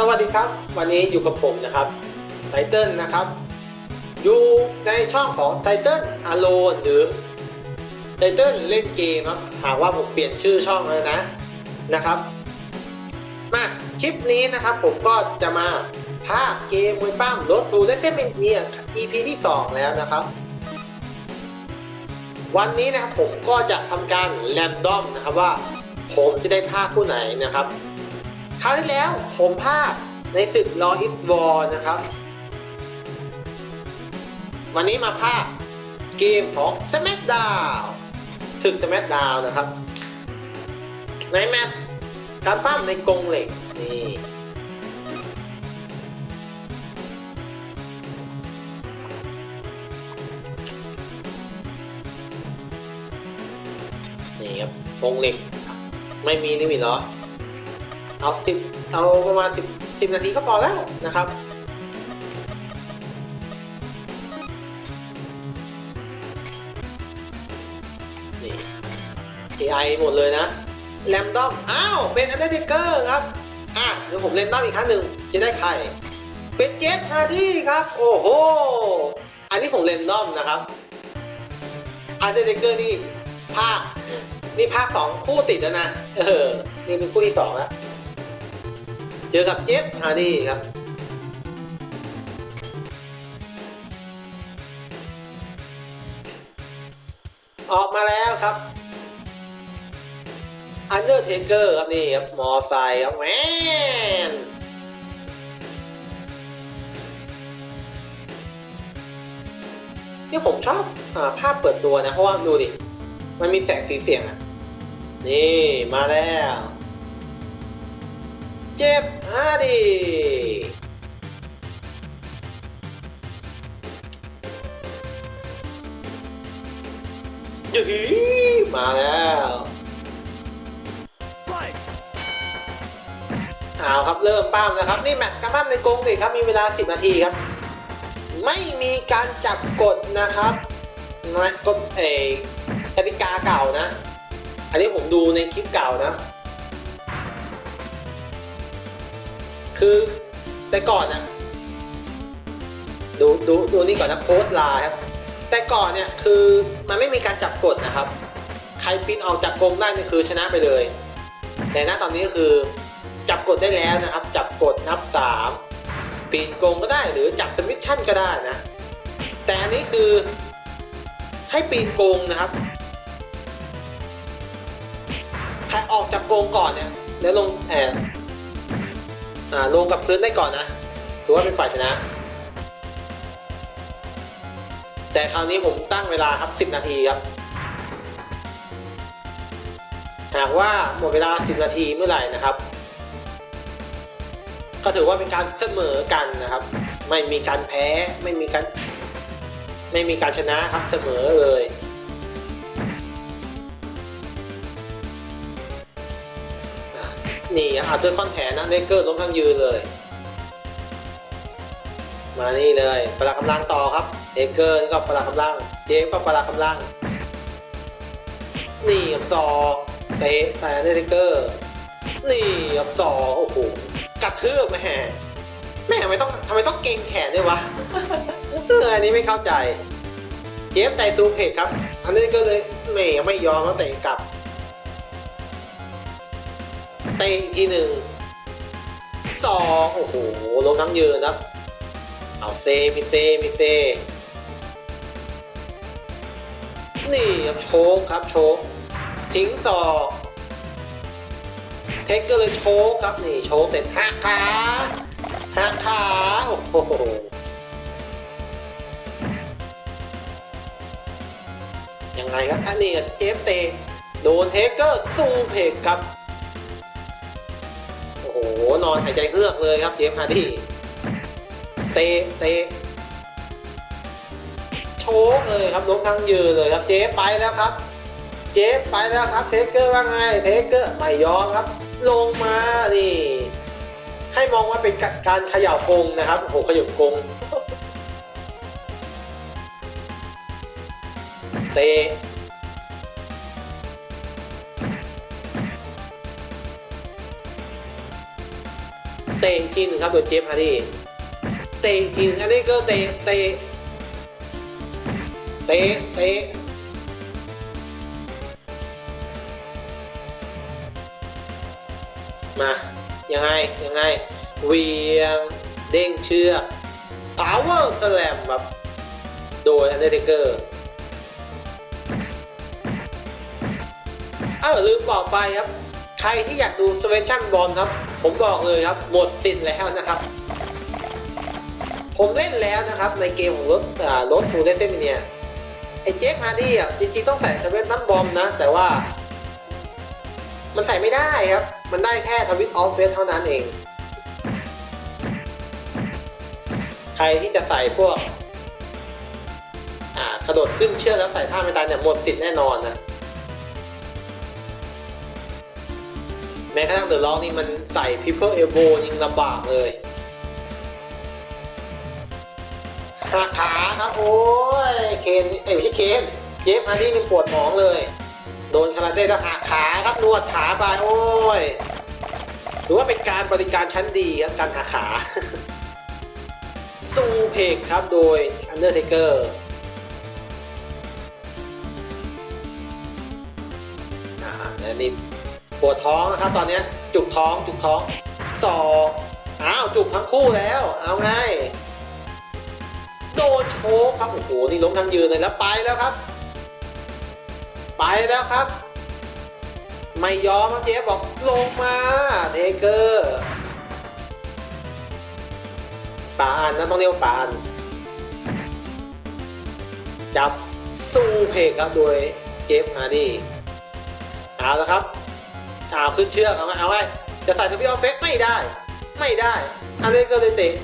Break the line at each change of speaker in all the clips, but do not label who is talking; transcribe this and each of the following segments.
สวัสดีครับ วันนี้อยู่กับผมนะครับไทเติลนะครับ อยู่ในช่องของไทเติลอโลนหรือไทเติลเล่นเกมครับหากว่าผมเปลี่ยนชื่อช่องแล้วนะนะครับมาคลิปนี้นะครับผมก็จะมาภาคเกมมวยปั้มรถซูเดซเซมนเนีย EP ที่ 2 แล้วนะครับ วันนี้นะครับผมก็จะทำการแรนดอมนะครับว่าผมจะได้ภาคผู้ไหนนะครับ คราวที่แล้วผมภาคในศึก Law is War นะครับ วันนี้มาภาคเกมของ Smackdown ศึก Smackdown นะครับ ในแมตช์การปั้มในกรงเหล็กนี่นี่ครับกรงเหล็กไม่มีลิมิตหรอ เอาสิบเอาประมาณสิบสิบนาทีก็พอแล้วนะครับ นี่ AI หมดเลยนะแรมดอม อ้าว เป็นอันเดอร์เทเกอร์ครับ อะ เดี๋ยวผมเล่นบ้างอีกครั้งหนึ่ง จะได้ใคร เป็นเจฟฮาร์ดี้ครับ โอ้โห อันนี้ผมเล่นดอมนะครับ อันเดอร์เทเกอร์นี่ภาค นี่ภาคสองคู่ติดแล้วนะ เออ นี่เป็นคู่ที่สองแล้ว เจอกับเจฟฮาร์ดี้ครับ ออกมาแล้วครับอันเดอร์เทเกอร์ครับนี่ครับ มอไซค์ครับแมนที่ผมชอบอภาพเปิดตัวนะ เพราะว่าดูดิ มันมีแสงสีเสียงอะ นี่มาแล้ว เจ็บฮาดียูฮีมาแล้วเอาครับเริ่มป้ามนะครับ นี่แมตช์การป้ามในกรงดิครับมีเวลา 10 นาทีครับ ไม่มีการจับกดนะครับนะกฎเอกกติกาเก่านะ อันนี้ผมดูในคลิปเก่านะ คือแต่ก่อนนะดูดูดูนี่ก่อนนะโพสต์ไลน์ครับ แต่ก่อนเนี่ยคือมันไม่มีการจับกดนะครับ ใครปีนออกจากกรงได้นี่คือชนะไปเลย แต่ณตอนนี้ก็คือจับกดได้แล้วนะครับ จับกดนับสามปีนกรงก็ได้หรือจับสมิชชั่นก็ได้นะ แต่อันนี้คือให้ปีนกรงนะครับใครออกจากกรงก่อนเนี่ยแล้วลงแอบ ลงกับพื้นได้ก่อนนะ ถือว่าเป็นฝ่ายชนะ แต่คราวนี้ผมตั้งเวลาครับ 10 นาทีครับ หากว่าหมดเวลา 10 นาทีเมื่อไหร่นะครับ ก็ถือว่าเป็นการเสมอกันนะครับ ไม่มีการแพ้ ไม่มีการ ไม่มีการชนะครับ เสมอเลย นี่อาร์เตอร์คอนแทนนะเลเกอร์ล้มทั้งยืนเลย มานี่เลยพละกำลังต่อครับเอเกอร์นี่ก็พละกำลัง เจฟก็พละกำลัง นี่กับศอกเตะใส่อันเอเกอร์ นี่กับศอกโอ้โหกระทืบแม่แม่ทำไมต้องทำไมต้องเกงแขนด้วยวะเอออันนี้ไม่เข้าใจ เจฟใส่ซูเพกครับ อันนี้ก็เลยแม่ไม่ยอมแล้วเตะกลับ เตะอีกทีหนึ่งสองโอ้โหลงทั้งยืนครับเอาเซมิเซมิเซนี่ครับโชกครับโชกทิ้งศอกเทคเกอร์เลยโชกครับนี่โชกเสร็จหักขาหักขาโอ้โหยังไงครับอันนี้เจฟเตโดนเทคเกอร์สู้เพกครับ หนอนหายใจเฮือกเลยครับเจฟฮาร์ดี้เตะเตะโชกเลยครับล้มทั้งยืนเลยครับเจฟไปแล้วครับ เจฟไปแล้วครับเทคเกอร์ว่าไงเทคเกอร์ไม่ยอมครับ ลงมานี่ ให้มองว่าเป็นการขย่ากรงนะครับโอ้โหขยับกรงเตะ ตะอีกทีหนึ่งครับโดยเจฟฮาร์ดีเตะอีกทีหนึ่งอันนี้ก็เตะเตะเตะเตะมายังไงยังไงเวียงเด้งเชือก power slam แบบโดย Undertaker เออลืมบอกไปครับ รที่อยากดู s w e n s i o n Ball ครับ ผมบอกเลยครับ หมดสิทธิ์แล้วนะครับ ผมเล่นแล้วนะครับ ในเกมของรถรถทูเดซมิเนียไอเจฟฮาร์ดี้อะจริงๆต้องใส่ทวิตน้ำบอมนะ แต่ว่า มันใส่ไม่ได้ครับ มันได้แค่ทวิตออฟเฟสเท่านั้นเอง ใครที่จะใส่พวกกระโดดขึ้นเชือกแล้วใส่ท่าไม่ตายเนี่ยหมดสิทธิ์แน่นอนนะ แม้กระทั่งเดอะล็อกนี่มันใส่ People Elbow ยิงลำบากเลยหักขาครับ โอ้ย เคนเอ้ยไม่ใช่เคนเจฟอันนี้นี่ปวดหมองเลย โดนคาราเต้แล้วหักขาครับนวดขาไปโอ้ยถือว่าเป็นการบริการชั้นดีครับการหักขาซูเพกครับโดย Undertaker อ่าแล้วนี่ ปวดท้องนะครับตอนนี้จุกท้องจุกท้องศอกอ้าวจุกทั้งคู่แล้ว เอาไง โดนโชกครับโอ้โหนี่ล้มทั้งยืนเลยแล้วไปแล้วครับ ไปแล้วครับ ไม่ยอมครับเจ๊บอกลงมาเทเกอร์ป่าอันนะต้องเรียกว่าป่าอันจับสู้เพกครับโดยเจฟฮาร์ดีเอาละครับ เอาขึ้นเชือกเอาไงเอาไงจะใส่ทวิตออฟเฟกไม่ได้ ไม่ได้อันนี้ก็เลยเตะ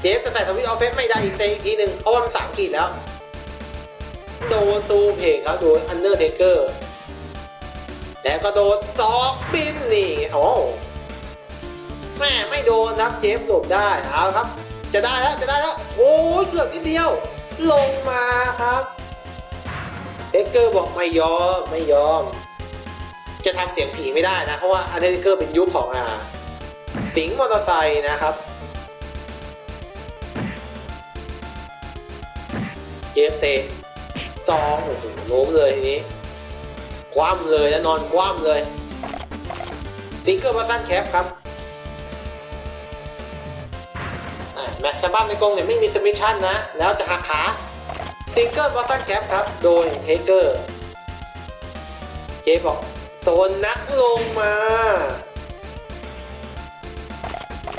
เจฟจะใส่ทวิตออฟเฟกไม่ได้อีกเตะอีกทีหนึ่งเพราะว่ามันสามขีดแล้ว โดนซูเพกครับโดยอันเดอร์เทเกอร์แล้วก็โดนซอกบินนี่โอ้แม่ไม่โดนนะครับเจฟหลบได้เอาครับ จะได้แล้วจะได้แล้วโอ้ยเกือบนิดเดียว ลงมาครับเทเกอร์บอกไม่ยอมไม่ยอม จะทำเสียงผีไม่ได้นะ เพราะว่าอันเดอร์เกอร์เป็นยุคของอ่าสิงมอเตอร์ไซค์นะครับ เจฟเตะซองโอ้โหล้มเลยทีนี้ คว่ำเลยแล้วนอนคว่ำเลยฟิงเกอร์มาสั้นแคปครับแมตช์แชมเปี้ยนในกรงเนี่ยไม่มีสมิชชั่นนะ แล้วจะหักขาซิงเกิลมาสั้นแคปครับ โดยเทเกอร์ เจบอก โซนนักลงมา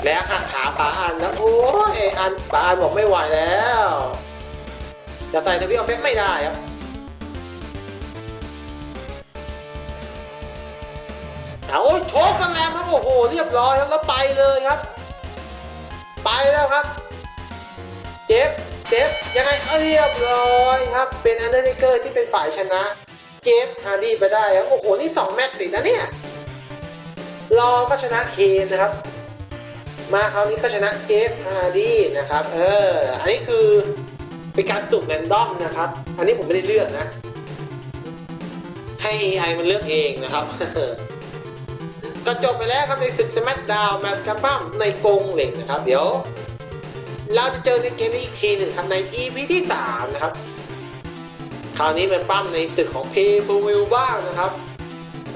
แล้วหักขาปาอันนะโอ้ยอันปาอันบอกไม่ไหวแล้ว จะใส่ทวิตออฟเฟกไม่ได้ครับเอาโอ้ยโชกสแลมครับโอ้โหเรียบร้อยครับแล้วไปเลยครับ ไปแล้วครับ เจฟเจฟยังไงเรียบร้อยครับ เป็นอันเดอร์เทเกอร์ที่เป็นฝ่ายชนะ เจฟฮาร์ดี้ไปได้ครับโอ้โห นี่สองแมตช์ติดนะเนี่ย รอก็ชนะเคนนะครับ มาคราวนี้ก็ชนะเจฟฮาร์ดี้นะครับ เออ อันนี้คือเป็นการสุ่มแรนดอมนะครับ อันนี้ผมไม่ได้เลือกนะ ให้ AI มันเลือกเองนะครับ ก็จบไปแล้วครับในศึก SmackDown แมตช์คัมปัมในกรงเหล็กนะครับ เดี๋ยว เราจะเจอในเกมนี้อีกทีหนึ่งครับใน EP ที่ 3 นะครับ คราวนี้เป็นปั้มในศึกของ Pay Per View บ้างนะครับ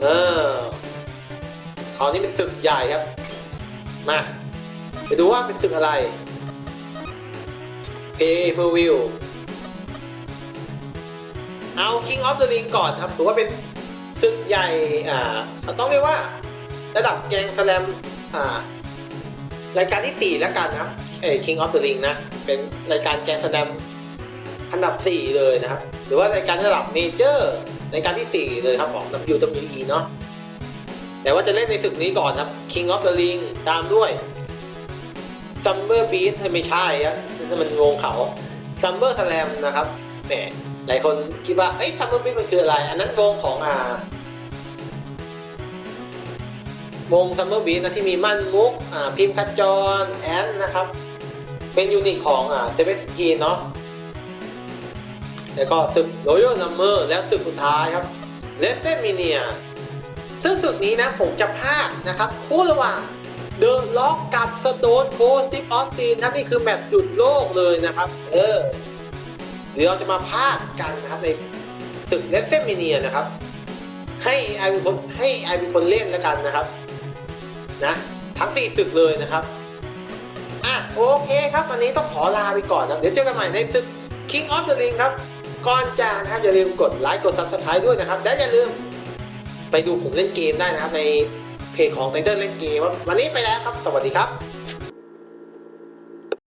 เออคราวนี้เป็นศึกใหญ่ครับ มาไปดูว่าเป็นศึกอะไร Pay Per View เอา King of the Ring ก่อนครับถือว่าเป็นศึกใหญ่ อ่า ต้องเรียกว่า ระดับแกงสแลม อ่ารายการที่ 4 แล้วกันนะครับเอ้ย King of the Ring นะ เป็นรายการแกงสแลมอันดับ 4 เลยนะครับ รือว่ารายการระดับเมเจอร์รายการที่ 4 เลยครับของ WWE เนาะแต่ว่าจะเล่นในศึกนี้ก่อนครับ King of the Ring ตามด้วย Summer Beat ไม่ใช่อะนั่นมันวงเขา Summer Slam นะครับแหมหลายคนคิดว่าเอ้ย Summer Beat มันคืออะไร อันนั้นวงของอ่าวง Summer Beat นะที่มีมั่นมุกอ่าพิมพ์คัจจรแอนนะครับ เป็นยูนิตของอ่าเซเว่นทีเนาะ แล้วก็ศึก Royal Number และศึกสุดท้ายครับ l e s s e m a n i a ซึ่งศึกนี้นะผมจะพากย์นะครับ คู่ระหว่างเดอะล็อกกับสโตนโคสซิปออสตินนะนี่คือแมตช์หยุดโลกเลยนะครับ เออ เดี๋ยวเราจะมาพากกันนะครับในศึกเลสเซมิเนียนะครับ ให้ไอเป็นคนให้ไอเป็นคนเล่นแล้วกันนะครับ นะ ทั้งสี่ศึกเลยนะครับอะโอเคครับ วันนี้ต้องขอลาไปก่อนนะเดี๋ยวเจอกันใหม่ในศึก King of the Ring ครับ ก่อนจากนะครับอย่าลืมกดไลค์กดซับสไครต์ด้วยนะครับ และอย่าลืมไปดูผมเล่นเกมได้นะครับในเพจของไตเติ้ลเล่นเกมวันนี้ไปแล้วครับ สวัสดีครับ